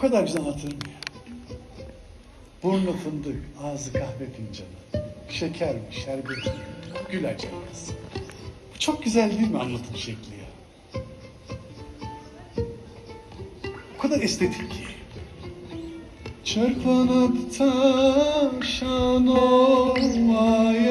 O kadar güzel anlatırım. Burnu fındık, ağzı kahve fincanı. Şeker mi, şerbet mi, gül acayası. Çok güzel değil mi anlatım şekli ya? O kadar estetik ki. Çırpınıp taşan olmayacak